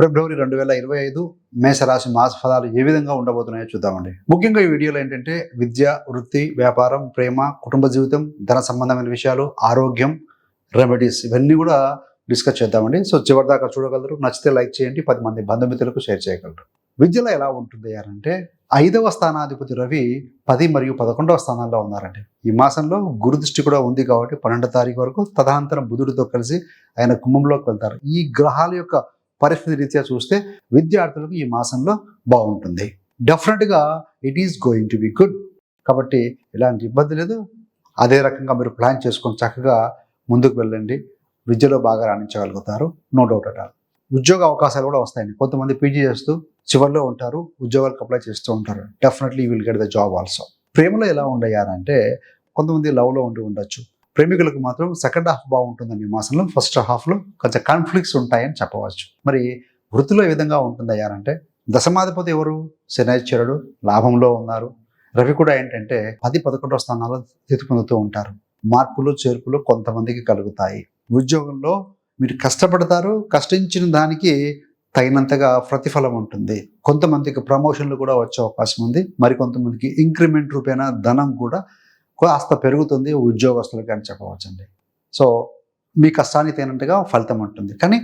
ఫిబ్రవరి రెండు వేల ఇరవై ఐదు మేషరాశి మాస ఫలాలు ఏ విధంగా ఉండబోతున్నాయో చూద్దామండి. ముఖ్యంగా ఈ వీడియోలో ఏంటంటే విద్య వృత్తి వ్యాపారం ప్రేమ కుటుంబ జీవితం ధన సంబంధమైన విషయాలు ఆరోగ్యం రెమెడీస్ ఇవన్నీ కూడా డిస్కస్ చేద్దామండి. సో చివరిదాకా చూడగలరు. నచ్చితే లైక్ చేయండి. పది మంది బంధుమిత్రులకు షేర్ చేయగలరు. విద్యలో ఎలా ఉంటుంది అంటే ఐదవ స్థానాధిపతి రవి పది మరియు పదకొండవ స్థానాల్లో ఉన్నారండి. ఈ మాసంలో గురు దృష్టి కూడా ఉంది కాబట్టి పన్నెండో తారీఖు వరకు తదనంతరం బుధుడితో కలిసి ఆయన కుంభంలోకి వెళ్తారు. ఈ గ్రహాల యొక్క పరిస్థితి రీత్యా చూస్తే విద్యార్థులకు ఈ మాసంలో బాగుంటుంది. డెఫినెట్గా it is going to be good కాబట్టి ఎలాంటి ఇబ్బంది లేదు. అదే రకంగా మీరు ప్లాన్ చేసుకొని చక్కగా ముందుకు వెళ్ళండి. విద్యలో బాగా రాణించగలుగుతారు. నో డౌట్ అట్ ఆల్ ఉద్యోగ అవకాశాలు కూడా వస్తాయండి. కొంతమంది పీజీ చేస్తూ చివరిలో ఉంటారు. ఉద్యోగాలకు అప్లై చేస్తూ ఉంటారు. Definitely will get the job also ప్రేమలో ఎలా ఉండయ్యారంటే కొంతమంది లవ్లో ఉండి ఉండొచ్చు. ప్రేమికులకు మాత్రం సెకండ్ హాఫ్ బాగుంటుందని మాసంలో. ఫస్ట్ హాఫ్లో కొంచెం కాన్ఫ్లిక్ట్స్ ఉంటాయని చెప్పవచ్చు. మరి వృత్తిలో ఏ విధంగా ఉంటుందయ్యారంటే దశమాధిపతి ఎవరు? శనైశ్వరుడు. లాభంలో ఉన్నారు. రవి కూడా ఏంటంటే పది పదకొండవ స్థానాల్లో స్థితి పొందుతూ ఉంటారు. మార్పులు చేర్పులు కొంతమందికి కలుగుతాయి. ఉద్యోగంలో మీరు కష్టపడతారు కష్టించిన దానికి తగినంతగా ప్రతిఫలం ఉంటుంది. కొంతమందికి ప్రమోషన్లు కూడా వచ్చే అవకాశం ఉంది. మరి కొంతమందికి ఇంక్రిమెంట్ రూపేణ ధనం కూడా కాస్త పెరుగుతుంది ఉద్యోగస్తులకి అని చెప్పవచ్చండి. సో మీ కష్టానికి తగినట్టుగా ఫలితం ఉంటుంది. కానీ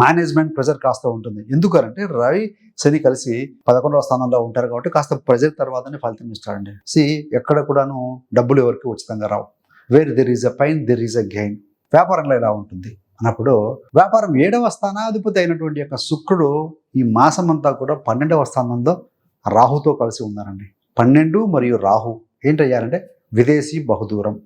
మేనేజ్మెంట్ ప్రెజర్ కాస్త ఉంటుంది. ఎందుకంటే రవి శని కలిసి పదకొండవ స్థానంలో ఉంటారు కాబట్టి కాస్త ప్రెజర్ తర్వాతనే ఫలితం ఇస్తారండి సి ఎక్కడ కూడాను డబ్బులు ఎవరికి ఉచితంగా రావు. Where there is a pain there is a gain. వ్యాపారంలో ఎలా ఉంటుంది? అన్నప్పుడు వ్యాపారం ఏడవ స్థానాధిపతి అయినటువంటి యొక్క శుక్రుడు ఈ మాసం అంతా కూడా పన్నెండవ స్థానంలో రాహుతో కలిసి ఉన్నారండి. పన్నెండు మరియు రాహు. ఏంటయ్యారంటే വിദേശി ബഹുദൂരം